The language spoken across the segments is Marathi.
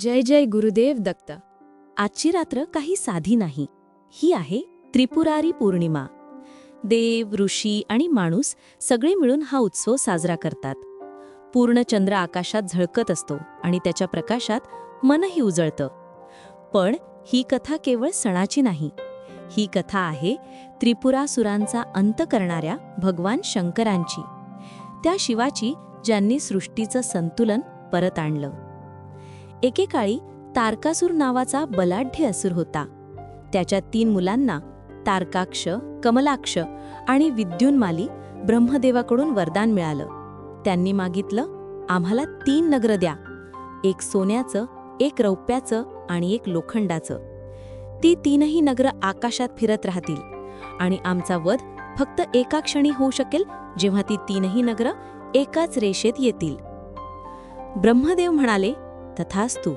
जय जय गुरुदेव दत्त. आजची रात्र काही साधी नाही. ही आहे त्रिपुरारी पौर्णिमा. देव ऋषी आणि माणूस सगळे मिळून हा उत्सव साजरा करतात. पूर्ण चंद्र आकाशात झळकत असतो आणि त्याच्या प्रकाशात मनही उजळतं. पण ही कथा केवळ सणाची नाही. ही कथा आहे त्रिपुरासुरांचा अंत करणाऱ्या भगवान शंकरांची. त्या शिवाची ज्यांनी सृष्टीचं संतुलन परत आणलं. एकेकाळी तारकासूर नावाचा बलाढ्य असुर होता. त्याच्या तीन मुलांना तारकाक्ष कमलाक्ष आणि विद्युन्माली ब्रह्मदेवाकडून वरदान मिळालं. त्यांनी मागितलं आम्हाला तीन नगर द्या. एक सोन्याचं एक रौप्याचं आणि एक लोखंडाचं. ती तीनही नगर आकाशात फिरत राहतील आणि आमचा वध फक्त एका क्षणी होऊ शकेल जेव्हा ती तीनही नगर एकाच रेषेत येतील. ब्रह्मदेव म्हणाले तथास्तु.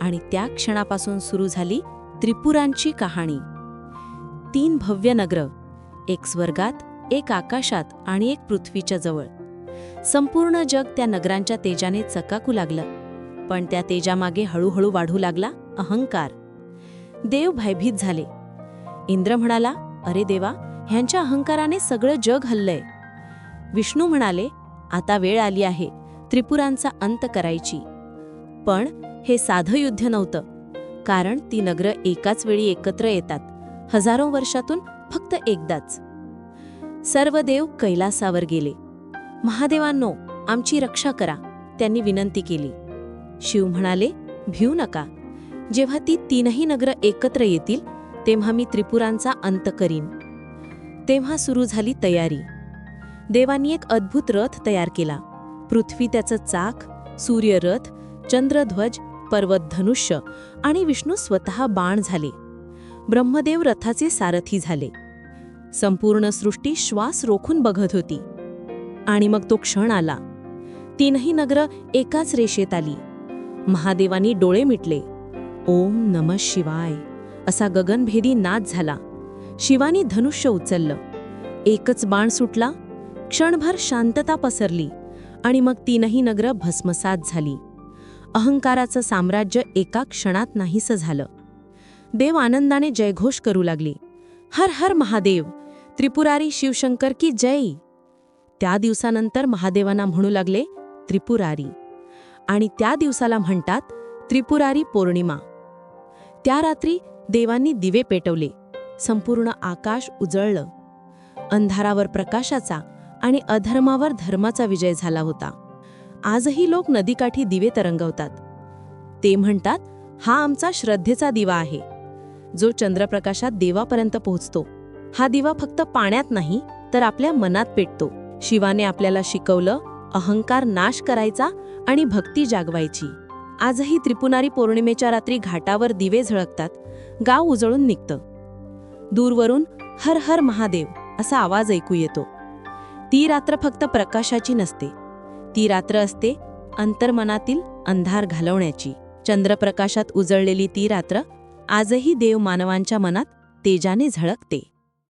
आणि त्या क्षणापासून सुरू झाली त्रिपुरांची कहाणी. तीन भव्य नगर एक स्वर्गात एक आकाशात आणि एक पृथ्वीच्या जवळ. संपूर्ण जग त्या नगरांच्या तेजाने चकाकू लागलं. पण त्या तेजामागे हळूहळू वाढू लागला अहंकार. देव भयभीत झाले. इंद्र म्हणाला अरे देवा ह्यांच्या अहंकाराने सगळं जग हल्लंय. विष्णू म्हणाले आता वेळ आली आहे त्रिपुरांचा अंत करायची. पण हे साधं युद्ध नव्हतं. कारण ती नगरं एकाच वेळी एकत्र येतात. हजारो वर्षातून फक्त एकदाच. सर्व देव कैलासावर गेले. महादेवांनो आमची रक्षा करा त्यांनी विनंती केली. शिव म्हणाले भिऊ नका. जेव्हा ती तीनही नगरं एकत्र येतील तेव्हा मी त्रिपुरांचा अंत करीन. तेव्हा सुरू झाली तयारी. देवांनी एक अद्भुत रथ तयार केला. पृथ्वी त्याचं चाक सूर्यरथ चंद्रध्वज पर्वत धनुष्य आणि विष्णू स्वतः बाण झाले. ब्रह्मदेव रथाचे सारथी झाले. संपूर्ण सृष्टी श्वास रोखून बघत होती. आणि मग तो क्षण आला. तीनही नगरं एकाच रेषेत आली. महादेवानी डोळे मिटले. ओम नम शिवाय असा गगनभेदी नाद झाला. शिवानी धनुष्य उचललं. एकच बाण सुटला. क्षणभर शांतता पसरली. आणि मग तीनही नगरं भस्मसात झाली. अहंकाराचं साम्राज्य एका क्षणात नाहीसं झालं. देव आनंदाने जयघोष करू लागले. हर हर महादेव त्रिपुरारी शिवशंकर की जय. त्या दिवसानंतर महादेवांना म्हणू लागले त्रिपुरारी. आणि त्या दिवसाला म्हणतात त्रिपुरारी पौर्णिमा. त्या रात्री देवांनी दिवे पेटवले. संपूर्ण आकाश उजळलं. अंधारावर प्रकाशाचा आणि अधर्मावर धर्माचा विजय झाला होता. आजही लोक नदीकाठी दिवे तरंगवतात. ते म्हणतात हा आमचा श्रद्धेचा दिवा आहे. जो चंद्रप्रकाशात देवापर्यंत पोहोचतो. हा दिवा फक्त पाण्यात नाही तर आपल्या मनात पेटतो. शिवाने आपल्याला शिकवलं अहंकार नाश करायचा आणि भक्ती जागवायची. आजही त्रिपुनारी पौर्णिमेच्या रात्री घाटावर दिवे झळकतात गाव उजळून निघतं. दूरवरून हर हर महादेव असा आवाज ऐकू येतो. ती रात्र फक्त प्रकाशाची नसते ती रात्र असते अंतर्मनातील अंधार घालवण्याची. चंद्रप्रकाशात उजळलेली ती रात्र आजही देव मानवांच्या मनात तेजाने झळकते.